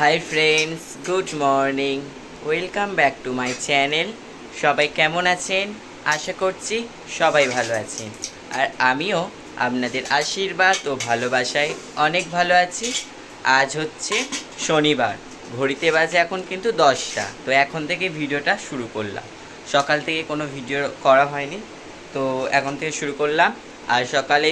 Hi friends good morning welcome back to my channel সবাই কেমন আছেন? আশা করছি সবাই ভালো আছেন। আর আমিও আপনাদের আশীর্বাদ ও ভালোবাসায় অনেক ভালো আছি। আজ হচ্ছে শনিবার, ঘড়িতে বাজে এখন কিন্তু দশটা। তো এখন থেকে ভিডিওটা শুরু করলাম। সকাল থেকে কোনো ভিডিও করা হয়নি। তো এখন থেকে শুরু করলাম। আর সকালে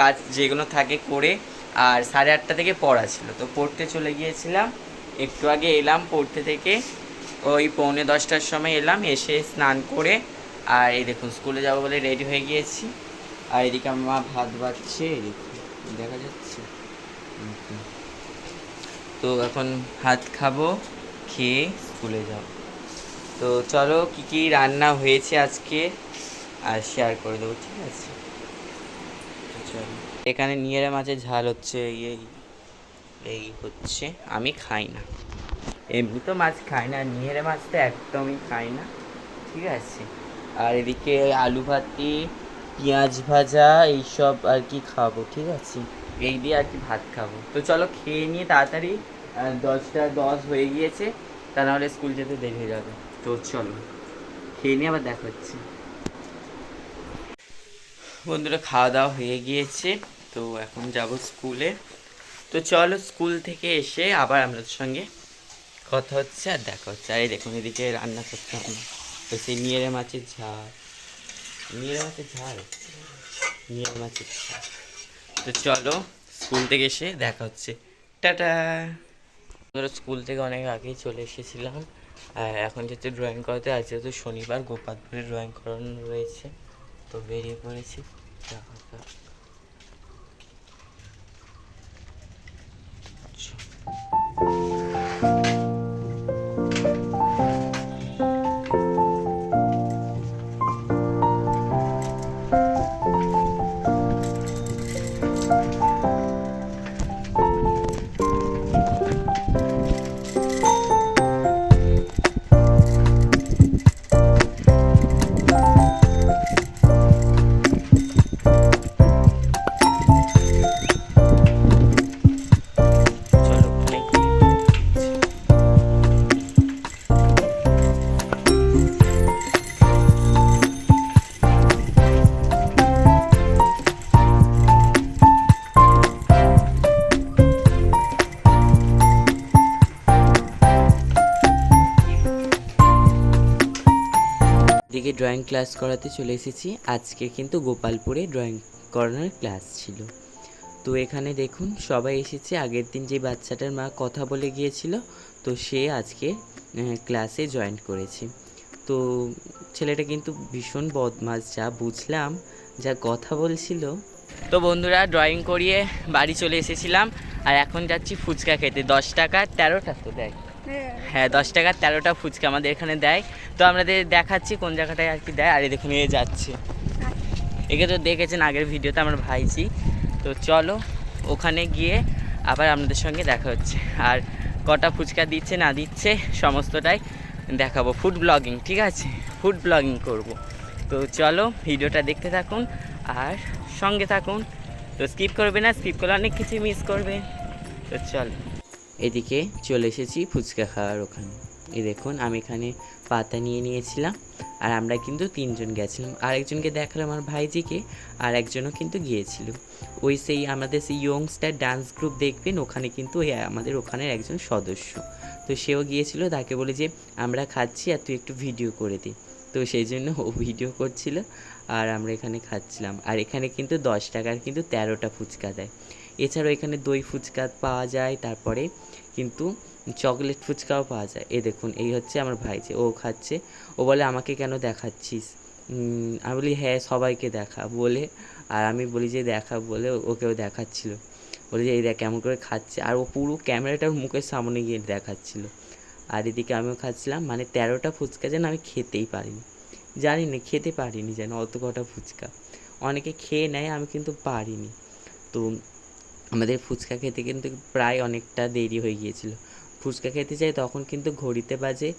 কাজ যেগুলো থাকে করে আর সাড়ে আটটা থেকে পড়া ছিল। তো পড়তে চলে গিয়েছিলাম। একটু আগে এলাম পড়তে থেকে। ওই পৌনে দশটার সময় এলাম, এসে স্নান করে আর এই দেখুন, স্কুলে যাব বলে রেডি হয়ে গিয়েছি। আর এদিকে আমার মা ভাত এদিকে দেখা যাচ্ছে। তো এখন ভাত খাব, খেয়ে স্কুলে যাব। তো চলো কি কি রান্না হয়েছে আজকে, আর শেয়ার করে দেবো, ঠিক আছে? চলো। এখানে নিয়েরা মাছের ঝাল হচ্ছে এই এই হচ্ছে, আমি খাই না। এমনি তো মাছ খাই না নিয়েরা মাছ তো একদমই খাই না, ঠিক আছে। আর এদিকে আলু ভাতি, পেঁয়াজ ভাজা, এইসব আর কি খাব, ঠিক আছে। এই দিয়ে আর কি ভাত খাব। তো চলো খেয়ে নিয়ে তাড়াতাড়ি দশটা দশ হয়ে গিয়েছে, তা নাহলে স্কুল যেতে দেরি হয়ে যাবে। তো চলো, খেয়ে নিয়ে আবার দেখা হচ্ছে। বন্ধুরা, খাওয়া দাওয়া হয়ে গিয়েছে। তো এখন যাব স্কুলে। তো চলো স্কুল থেকে এসে আবার আপনাদের সঙ্গে কথা হচ্ছে আর দেখা হচ্ছে। আর এই দেখুন, এদিকে রান্না করতে হবে। তো সেই নিয়েরে মাছের ঝাল। নিয়েরে মাছের ঝাল? নিয়েরে মাছের ঝাল। তো চলো স্কুল থেকে এসে দেখা হচ্ছে। টাটা! ধরো স্কুল থেকে অনেক আগেই চলে এসেছিলাম। আর এখন যেহেতু ড্রয়িং করাতে, আজ যেহেতু শনিবার, গোপালপুরে ড্রয়িং করানো রয়েছে। তো বেরিয়ে পড়েছি। দেখা যাক। দিকে ড্রয়িং ক্লাস করাতে চলে এসেছি। আজকে কিন্তু গোপালপুরে ড্রয়িং করানোর ক্লাস ছিল। তো এখানে দেখুন, সবাই এসেছে। আগের দিন যে বাচ্চাটার মা কথা বলে গিয়েছিল, তো সে আজকে ক্লাসে জয়েন করেছে। তো ছেলেটা কিন্তু ভীষণ বদমাস, যা বুঝলাম, যা কথা বলছিল। তো বন্ধুরা ড্রয়িং করিয়ে বাড়ি চলে এসেছিলাম, আর এখন যাচ্ছি ফুচকা খেতে। দশ টাকা, তেরোটা তো দেয় হ্যাঁ দশ টাকার তেরোটা ফুচকা আমাদের এখানে দেয়। তো আমাদের দেখাচ্ছি কোন জায়গাটায় আর কি দেয়, আর দেখুন এ যাচ্ছে। একে তো দেখেছেন আগের ভিডিওতে আমার ভাইজি। তো চলো, ওখানে গিয়ে আবার আপনাদের সঙ্গে দেখা হচ্ছে। আর কটা ফুচকা দিচ্ছে, না দিচ্ছে, সমস্তটাই দেখাবো। ফুড ব্লগিং ঠিক আছে? ফুড ব্লগিং করব। তো চলো, ভিডিওটা দেখতে থাকুন আর সঙ্গে থাকুন। তো স্কিপ করবে না স্কিপ করলে অনেক কিছু মিস করবে। তো চলো। এদিকে চলে এসেছি ফুচকা খাওয়ার ওখানে। এই দেখুন, আমি এখানে পাতা নিয়ে নিয়েছিলাম, আর আমরা কিন্তু তিনজন গেছিলাম। আরেকজনকে দেখালাম আমার ভাইজিকে, আর একজনও কিন্তু গিয়েছিল। ওই সেই আমাদের সেই ইয়ংস্টার ডান্স গ্রুপ দেখবেন, ওখানে কিন্তু ওই আমাদের ওখানের একজন সদস্য। তো সেও গিয়েছিল, তাকে বলে যে, আমরা খাচ্ছি আর তুই একটু ভিডিও করে দে। তো সেই জন্য ও ভিডিও করছিল, আর আমরা এখানে খাচ্ছিলাম। আর এখানে কিন্তু দশ টাকার কিন্তু তেরোটা ফুচকা দেয়। এছাড়াও এখানে দই ফুচকা পাওয়া যায়, তারপরে কিন্তু চকলেট ফুচকাও পাওয়া যায়। এ দেখুন, এই হচ্ছে আমার ভাইজি ও খাচ্ছে। ও বলে, আমাকে কেন দেখাচ্ছিস? আমি বলি হ্যাঁ সবাইকে দেখা। বলে, আর আমি বলি যে দেখা বলে ওকেও দেখাচ্ছিল। বলে যে, এই দেখ, কেমন করে খাচ্ছে। আর ও পুরো ক্যামেরাটার মুখের সামনে গিয়ে দেখাচ্ছিল। আর এদিকে আমিও খাচ্ছিলাম। মানে তেরোটা ফুচকা যেন আমি খেতেই পারিনি। জানি না, খেতে পারিনি যেন, অত কটা ফুচকা। অনেকে খেয়ে নেয়, আমি কিন্তু পারিনি। তো আমাদের ফুচকা খেতে কিন্তু প্রায় অনেকটা দেরি হয়ে গিয়েছিল। ফুচকা খেতে যাই তখন কিন্তু ঘড়িতে বাজে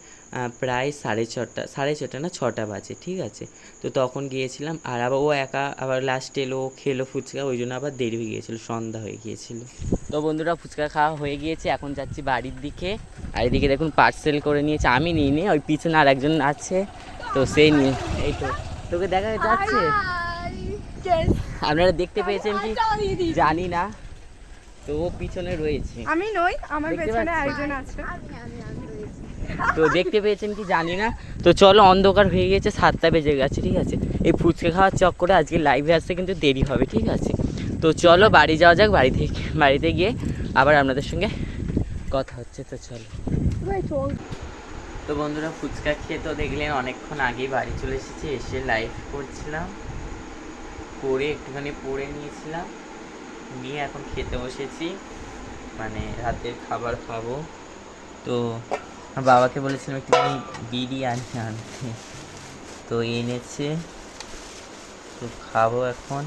প্রায় সাড়ে ছটা সাড়ে ছটা না ছটা বাজে ঠিক আছে? তো তখন গিয়েছিলাম আর আবার ও একা আবার লাস্ট এলো ও খেলো ফুচকা ওই জন্য আবার দেরি হয়ে গিয়েছিল সন্ধ্যা হয়ে গিয়েছিল। তো বন্ধুরা ফুচকা খাওয়া হয়ে গিয়েছে এখন যাচ্ছি বাড়ির দিকে। আর এদিকে দেখুন পার্সেল করে নিয়েছে আমি নিই নি ওই পিছনে আর একজন আছে তো সেই নিয়ে এই তো। তোকে দেখা যাচ্ছে? আপনারা দেখতে পেয়েছেন কি? জানি না। তো ও পিছনে রয়েছে। আমি নই আমার পেছনে। আরেকজন আছে। তো দেখতে পেয়েছেন কি জানি না। তো চলো অন্ধকার হয়ে গেছে সাতটা বেজে গেছে ঠিক আছে? এই ফুচকা খাওয়ার চক্করে আজকে লাইভে আসতে কিন্তু দেরি হবে ঠিক আছে? তো চলো বাড়ি যাওয়া যাক বাড়ি থেকে বাড়িতে গিয়ে আবার আপনাদের সঙ্গে কথা হচ্ছে তো চলো। তো বন্ধুরা ফুচকা খেয়ে তো দেখলেন অনেকক্ষণ আগেই বাড়ি চলে এসেছি এসে লাইভ করছিলাম। করে একটুখানি পড়ে নিয়েছিলাম। নিয়ে এখন খেতে বসেছি। মানে রাতের খাবার খাব। তো বাবাকে বলেছিলাম একটুখানি বিরিয়ানি আনতে। তো এনেছে। তো খাব এখন।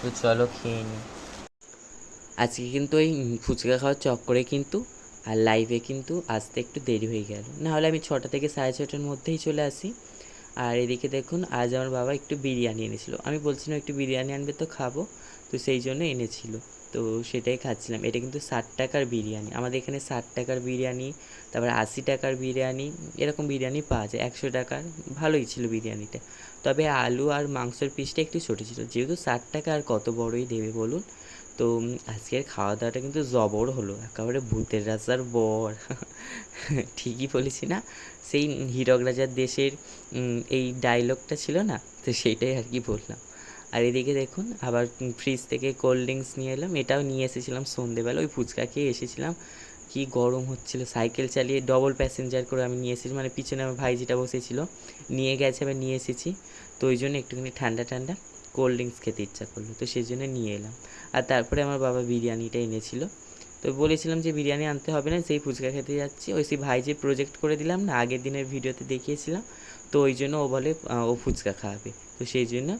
তো চলো খেয়ে নিই আজকে কিন্তু ওই ফুচকা খাওয়ার চক্করে কিন্তু আর লাইভে কিন্তু আসতে একটু দেরি হয়ে গেল। না হলে আমি ছটা থেকে সাড়ে ছটার মধ্যেই চলে আসি। আর এদিকে দেখুন, আজ আমার বাবা একটু বিরিয়ানি এনেছিল। আমি বলছিলাম, একটু বিরিয়ানি আনবে তো খাব। তো সেই জন্য এনেছিল। তো সেটাই খাচ্ছিলাম। এটা কিন্তু ষাট টাকার বিরিয়ানি। আমাদের এখানে ষাট টাকার বিরিয়ানি, তারপর আশি টাকার বিরিয়ানি, এরকম বিরিয়ানি পাওয়া যায়। একশো টাকার, ভালোই ছিল বিরিয়ানিটা। তবে আলু আর মাংসের পিসটা একটু ছোটো ছিল। যেহেতু ষাট টাকা আর কত বড়ই দেবে বলুন? তো আজকের খাওয়া দাওয়াটা কিন্তু জবর হলো, একেবারে ভূতের রাজার বর। ঠিকই বলেছি না? সেই হীরক রাজার দেশের এই ডায়লগটা ছিল না? তো সেইটাই আর কি বললাম। আর এদিকে দেখুন, আবার ফ্রিজ থেকে কোল্ড ড্রিঙ্কস নিয়ে এলাম, এটাও নিয়ে এসেছিলাম সন্ধেবেলা, ওই ফুচকা খেয়ে এসেছিলাম। কি গরম হচ্ছিল সাইকেল চালিয়ে ডবল প্যাসেঞ্জার করে আমি নিয়ে এসেছি মানে পিছনে আমার ভাই যেটা বসেছিল। নিয়ে গেছে আমি নিয়ে এসেছি। তো ওই জন্য একটুখানি ঠান্ডা ঠান্ডা কোল্ড ড্রিঙ্কস খেতে ইচ্ছা করল, তো সেই জন্য নিয়ে এলাম। আর তারপরে আমার বাবা বিরিয়ানিটা এনেছিল। তো বলেছিলাম যে বিরিয়ানি আনতে হবে না, সেই ফুচকা খেতে যাচ্ছি। ওই সেই ভাই যে প্রজেক্ট করে দিলাম না, আগের দিনের ভিডিওতে দেখিয়েছিলাম, তো ওই জন্য ও বলে ও ফুচকা খাওয়াবে তো সেই জন্য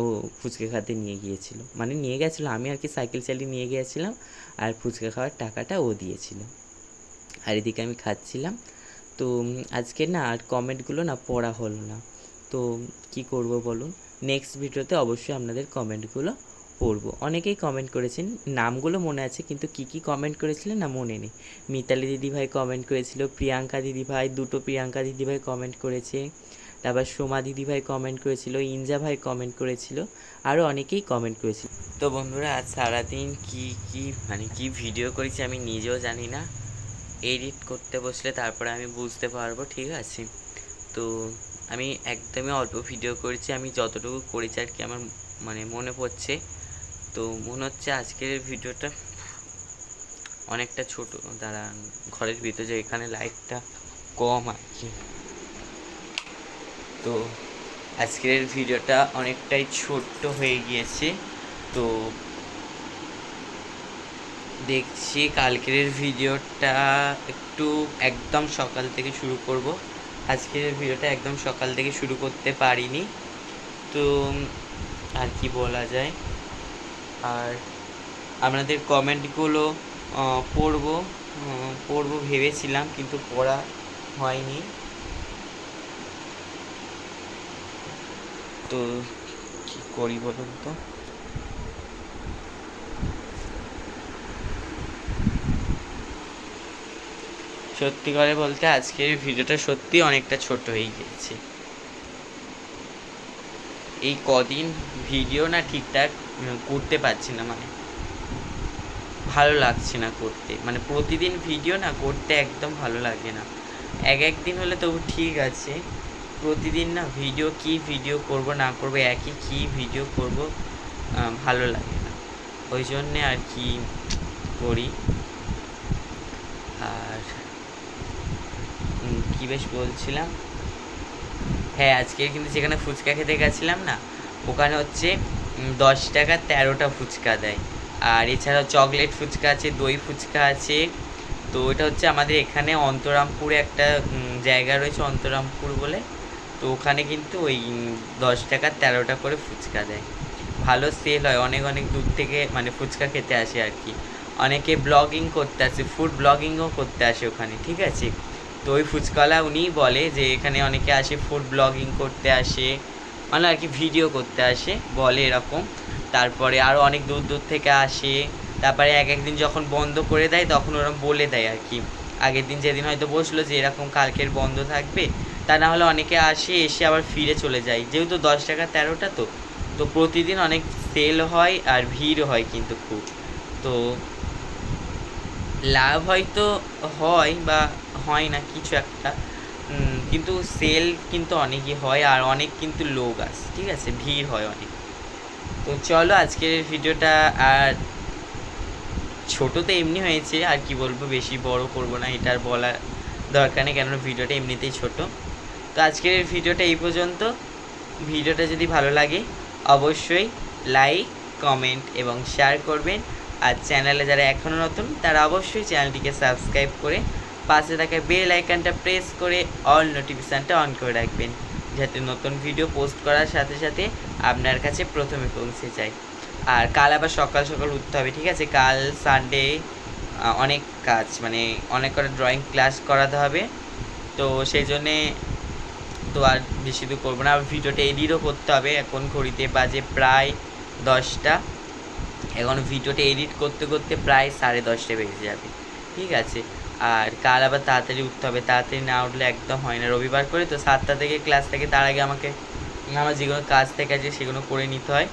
ও ফুচকা খেতে নিয়ে গিয়েছিল। মানে নিয়ে গেছিল, আমি আর কি সাইকেল চালিয়ে নিয়ে গিয়েছিলাম, আর ফুচকা খাওয়ার টাকাটা ও দিয়েছিল। আর এদিকে আমি খাচ্ছিলাম। তো আজকে না আর কমেন্টগুলো না পড়া হলো না। তো, কি করব বলুন? নেক্সট ভিডিওতে অবশ্যই আপনাদের কমেন্টগুলো পড়ব। অনেকেই কমেন্ট করেছেন, নামগুলো মনে আছে, কিন্তু কি কি কমেন্ট করেছিলেন না মনে নেই। মিতালি দিদিভাই কমেন্ট করেছিল, প্রিয়াঙ্কা দিদিভাই, দুটো প্রিয়াঙ্কা দিদিভাই কমেন্ট করেছে, তারপর সোমা দিদিভাই কমেন্ট করেছিল, ইনজা ভাই কমেন্ট করেছিল আরও অনেকেই কমেন্ট করেছিল। তো বন্ধুরা, আজ সারাদিন কি কি মানে কি ভিডিও করেছি আমি নিজেও জানি না। এডিট করতে বসলে তারপরে আমি বুঝতে পারব, ঠিক আছে? তো আমি একদমই অল্প ভিডিও করেছি, আমি যতটুকু করেছি আর কি আমার মানে মনে পড়ছে। তো মনে হচ্ছে আজকের ভিডিওটা অনেকটা ছোট। দাঁড়া, ঘরের ভিতরে যে এখানে লাইটটা কম আর কি। তো আজকের ভিডিওটা অনেকটাই ছোট্ট হয়ে গিয়েছে। তো দেখছি কালকের ভিডিওটা একটু একদম সকাল থেকে শুরু করব। আজকের ভিডিওটা একদম সকাল থেকে শুরু করতে পারিনি। তো, আর কি বলা যায়? আর আপনাদের কমেন্টগুলো পড়ব পড়ব ভেবেছিলাম, কিন্তু পড়া হয়নি। তো, কি করি বলুন তো? সত্যি করে বলতে আজকের ভিডিওটা সত্যি অনেকটা ছোট হয়ে গিয়েছে। এই কদিন ভিডিও না ঠিকঠাক করতে পারছি না মানে। ভালো লাগছে না করতে। মানে প্রতিদিন ভিডিও না করতে একদম ভালো লাগে না। এক একদিন হলে তবু ঠিক আছে। প্রতিদিন না ভিডিও কি ভিডিও করব না করব, একই কি ভিডিও করব ভালো লাগে না। ওই জন্যে আর কি করি আর উম, কি বেশ বলছিলাম? হ্যাঁ আজকে কিন্তু যেখানে ফুচকা খেতে গেছিলাম না। ওখানে হচ্ছে দশ টাকা তেরোটা ফুচকা দেয়। আর এছাড়াও চকলেট ফুচকা আছে, দই ফুচকা আছে। তো এটা হচ্ছে আমাদের এখানে অন্তরামপুরে একটা জায়গা রয়েছে, অন্তরামপুর বলে। তো ওখানে কিন্তু ওই দশ টাকা তেরোটা করে ফুচকা দেয়। ভালো সেল হয়, অনেক অনেক দূর থেকে মানে ফুচকা খেতে আসে আর কি। অনেকে ব্লগিং করতে আসে ফুড ব্লগিংও করতে আসে ওখানে, ঠিক আছে? তো ওই ফুচকাওয়ালা উনিই বলে যে এখানে অনেকে আসে ফুড ব্লগিং করতে আসে মানে আর কি ভিডিও করতে আসে, বলে এরকম। তারপরে আরও অনেক দূর দূর থেকে আসে। তারপরে এক একদিন যখন বন্ধ করে দেয়, তখন ওরা বলে দেয় আর কি। আগের দিন যেদিন হয়তো বসল যে এরকম কালকের বন্ধ থাকবে, তা না হলে অনেকে আসে, এসে আবার ফিরে চলে যায়। যেহেতু দশ টাকা তেরোটা তো তো প্রতিদিন অনেক সেল হয় আর ভিড় হয় কিন্তু খুব। তো লাভ হয়তো হয় বা হয় না কিছু একটা। কিন্তু সেল কিন্তু অনেকই হয় আর অনেক কিন্তু লোক আসে, ঠিক আছে? ভিড় হয় অনেক। তো চলো আজকের ভিডিওটা আর ছোটো তো এমনি হয়েছে, আর কি বলব, বেশি বড় করব না, এটা আর বলার দরকার নেই, কেননা ভিডিওটা এমনিতেই ছোট। তো আজকের ভিডিওটা এই পর্যন্ত। ভিডিওটা যদি ভালো লাগে, অবশ্যই লাইক কমেন্ট এবং শেয়ার করবেন। আর চ্যানেলে যারা এখনও নতুন, তারা অবশ্যই চ্যানেলটিকে সাবস্ক্রাইব করে পাশে থাকা বেল আইকনটা প্রেস করে অল নোটিফিকেশানটা অন করে রাখবেন, যাতে নতুন ভিডিও পোস্ট করার সাথে সাথে আপনার কাছে প্রথমে পৌঁছে যায়। আর কাল আবার সকাল সকাল উঠতে হবে, ঠিক আছে? কাল সানডে অনেক কাজ মানে অনেক করে ড্রয়িং ক্লাস করাতে হবে। তো সেই জন্যে তো আর বেশি দূর করব না ভিডিওটা এডিটও করতে হবে। এখন ঘড়িতে বাজে প্রায় দশটা। এখন ভিডিওটা এডিট করতে করতে প্রায় সাড়ে দশটা বেজে যাবে, ঠিক আছে? আর কাল আবার তাড়াতাড়ি উঠতে হবে। তাড়াতাড়ি না উঠলে একদম হয় না। রবিবার করে তো সাতটা থেকে ক্লাস থাকে তার আগে আমাকে আমার যেগুলো কাজ থেকে আছে সেগুলো করে নিতে হয়।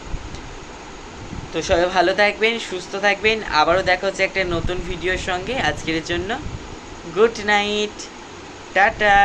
তো সবাই ভালো থাকবেন, সুস্থ থাকবেন। আবারও দেখা হচ্ছে একটা নতুন ভিডিওর সঙ্গে। আজকের জন্য গুড নাইট। টাটা।